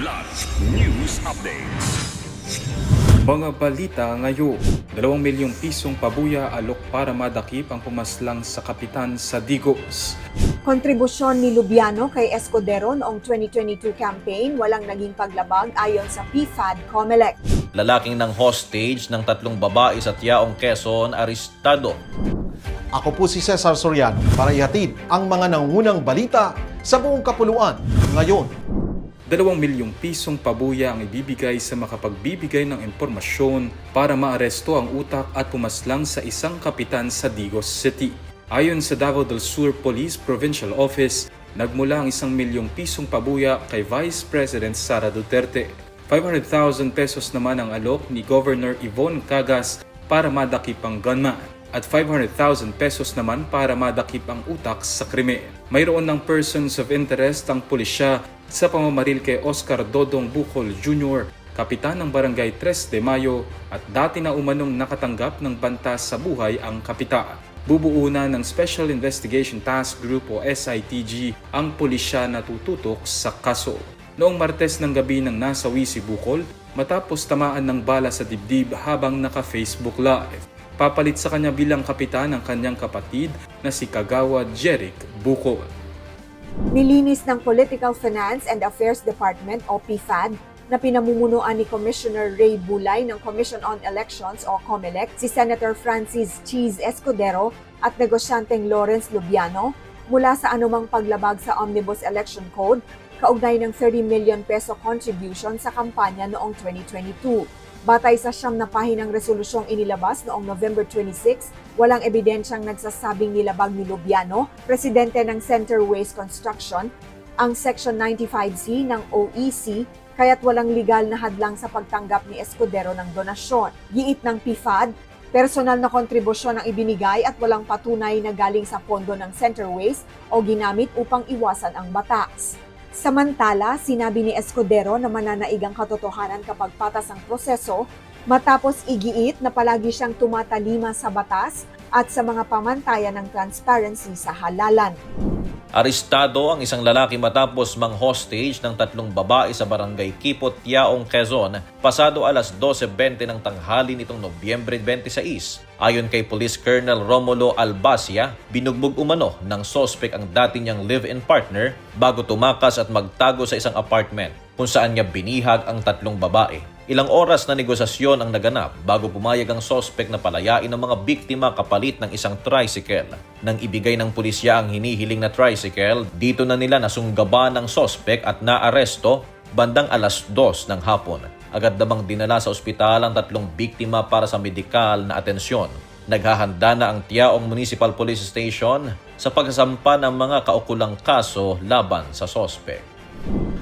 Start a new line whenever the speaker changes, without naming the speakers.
Kidlat News Updates.
Mga balita ngayon, 2 milyong pisong pabuya alok para madakip ang pumaslang sa kapitan sa Digos.
Kontribusyon ni Lubiano kay Escudero noong 2022 campaign walang naging paglabag ayon sa PFAD COMELEC.
Lalaking ng hostage ng tatlong babae sa Tiaong Quezon, arestado.
Ako po si Cesar Soriano para ihatid ang mga nangunang balita sa buong kapuluan ngayon.
2 milyong pisong pabuya ang ibibigay sa makapagbibigay ng impormasyon para maaresto ang utak at pumaslang sa isang kapitan sa Digos City. Ayon sa Davao del Sur Police Provincial Office, nagmula ang isang milyong pisong pabuya kay Vice President Sara Duterte. 500,000 pesos naman ang alok ni Governor Yvonne Cagas para madakip ang gunman at 500,000 pesos naman para madakip ang utak sa krimen. Mayroon ng persons of interest ang pulisya sa pamamaril kay Oscar Dodong Bukol Jr., kapitan ng Barangay 3 de Mayo at dati na umanong nakatanggap ng banta sa buhay ang kapitan. Bubuo na ng Special Investigation Task Group o SITG ang pulisya na tututok sa kaso. Noong Martes ng gabi nang nasawi si Bukol matapos tamaan ng bala sa dibdib habang naka-Facebook Live. Papalit sa kanya bilang kapitan ang kanyang kapatid na si Kagawa Jeric Bukol.
Nilinis ng Political Finance and Affairs Department o PFAD na pinamumunuan ni Commissioner Ray Bulay ng Commission on Elections o COMELEC si Senator Francis Cheese Escudero at negosyanteng Lawrence Lubiano mula sa anumang paglabag sa Omnibus Election Code kaugnay ng 30 million peso contribution sa kampanya noong 2022. Batay sa siyam na pahinang resolusyong inilabas noong November 26, walang ebidensyang nagsasabing nilabag ni Lubiano, presidente ng Center Waste Construction, ang Section 95C ng OEC kaya't walang legal na hadlang sa pagtanggap ni Escudero ng donasyon. Giit ng PFAD, personal na kontribusyon ang ibinigay at walang patunay na galing sa pondo ng Center Waste o ginamit upang iwasan ang batas. Samantala, sinabi ni Escudero na mananaig ang katotohanan kapag patas ang proseso matapos igiit na palagi siyang tumatalima sa batas at sa mga pamantayan ng transparency sa halalan.
Arestado ang isang lalaki matapos mang hostage ng tatlong babae sa barangay Kipot, Tiaong, Quezon, pasado alas 12.20 ng tanghali nitong Nobyembre 26. Ayon kay Police Colonel Romulo Albasia, binugbog umano ng sospek ang dati niyang live-in partner bago tumakas at magtago sa isang apartment kung saan niya binihag ang tatlong babae. Ilang oras na negosasyon ang naganap bago pumayag ang sospek na palayain ng mga biktima kapalit ng isang tricycle. Nang ibigay ng pulisya ang hinihiling na tricycle, dito na nila nasunggaban ng sospek at naaresto bandang alas 2 ng hapon. Agad namang dinala sa ospital ang tatlong biktima para sa medikal na atensyon. Naghahanda na ang Tiaong Municipal Police Station sa pagsasampa ng mga kaukulang kaso laban sa sospek.